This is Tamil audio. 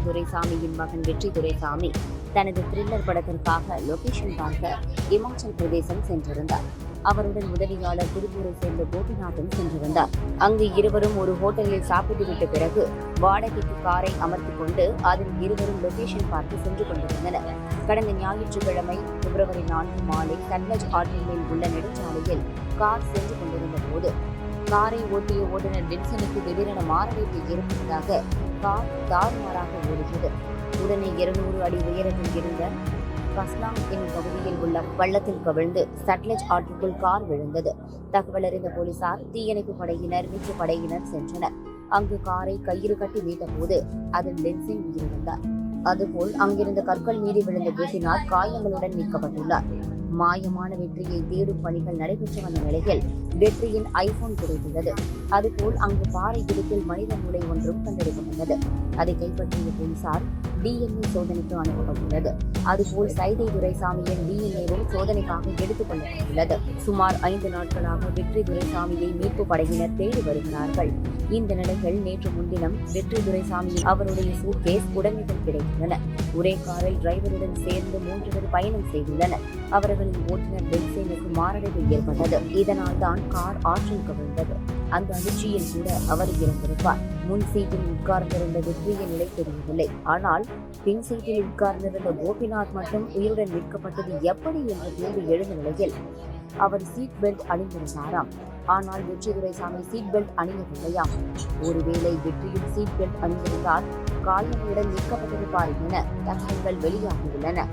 விஜய் துரைசாமியின் மகன் வெற்றி துரைசாமி தனது த்ரில்லர் படத்திற்காக லொகேஷன் பார்க்க இமாச்சல் பிரதேசம் சென்றிருந்தார். அவருடன் உதவியாளர் திருப்பூரை சேர்ந்த கோபிநாதன் சென்றிருந்தார். அங்கு இருவரும் ஒரு ஹோட்டலில் சாப்பிட்டுவிட்ட பிறகு வாடகைக்கு காரை அமர்த்து கொண்டு அதில் இருவரும் லொகேஷன் பார்த்து சென்று கொண்டிருந்தனர். கடந்த ஞாயிற்றுக்கிழமை பிப்ரவரி நான்கு மாலை சன்லஜ் ஆற்றின் மேல் உள்ள நெடுஞ்சாலையில் கார் சென்று கொண்டிருந்த போது காரை ஓட்டிய ஓட்டுநர் வின்சனுக்கு திடீரென மாரடைப்பு ஏற்பட்டதாக கார் தாறுமாறாக ஓடுகிறது. உடனே இருநூறு அடி உயரத்தில் இருந்த கஸ்லாம் என்னும் பகுதியில் உள்ள பள்ளத்தில் கவிழ்ந்து சட்லஜ் ஆற்றுக்குள் கார் விழுந்தது. தகவல் அறிந்த போலீசார் தீயணைப்பு படையினர் மீட்பு படையினர் சென்றனர். அங்கு காரை கயிறு கட்டி மீட்டபோது அதில் லென்சின் உயிரிழந்தார். அதுபோல் அங்கிருந்த கற்கள் மீது விழுந்த கோபிநாத் காயங்களுடன் மீட்கப்பட்டுள்ளார். மாயமான வெற்றியை தேடும் பணிகள் நடைபெற்று வந்த நிலையில் வெற்றியின் ஐபோன் கிடைத்துள்ளது. அதுபோல் அங்கு பாறை இடுக்கில் மனித மூளை ஒன்றும் கண்டெடுக்கப்பட்டது அதை கைப்பற்றிய போலீசார் டிஎன்ஏ சோதனைக்கு அனுப்பப்பட்டுள்ளது. அதுபோல் சைதை துரைசாமியின் டிஎன்ஏவும் சோதனைக்காக எடுத்துக் கொள்ளப்பட்டுள்ளது சுமார் ஐந்து நாட்களாக வெற்றி துரைசாமியை மீட்பு படையினர் தேடி வருகிறார்கள். இந்த நிலையில் நேற்று முன்தினம் வெற்றி துரைசாமியின் அவருடைய சூட்கேஸ் உடமைகள் கிடைத்துள்ளன. ஒரே காரில் டிரைவருடன் சேர்ந்து மூன்று பேர் பயணம் செய்துள்ளனர். அவர்களின் ஓட்டுநர் பென்சேனுக்கு மாரடைப்பு ஏற்பட்டது. இதனால் தான் கார் ஆற்றில் கவிழ்ந்தது. அந்த அதிர்ச்சியில் கூட அவர் இறந்திருப்பார். முன் சீட்டில் உட்கார்ந்திருந்த வெற்றிய நிலை தெரியவில்லை ஆனால் பின் சீட்டில் உட்கார்ந்திருந்த கோபிநாத் மட்டும் உயிருடன் மீட்கப்பட்டது எப்படி என்ற கேள்வி எழுந்த நிலையில் அவர் சீட் பெல்ட் அணிந்திருந்தாராம். ஆனால் வெற்றி துரைசாமி சீட் பெல்ட் அணியவில்லையாம் ஒருவேளை வெற்றியும் சீட் பெல்ட் அணிந்திருந்தால் காயங்களுடன் மீட்கப்பட்டிருப்பார் என தகவல்கள் வெளியாகியுள்ளன.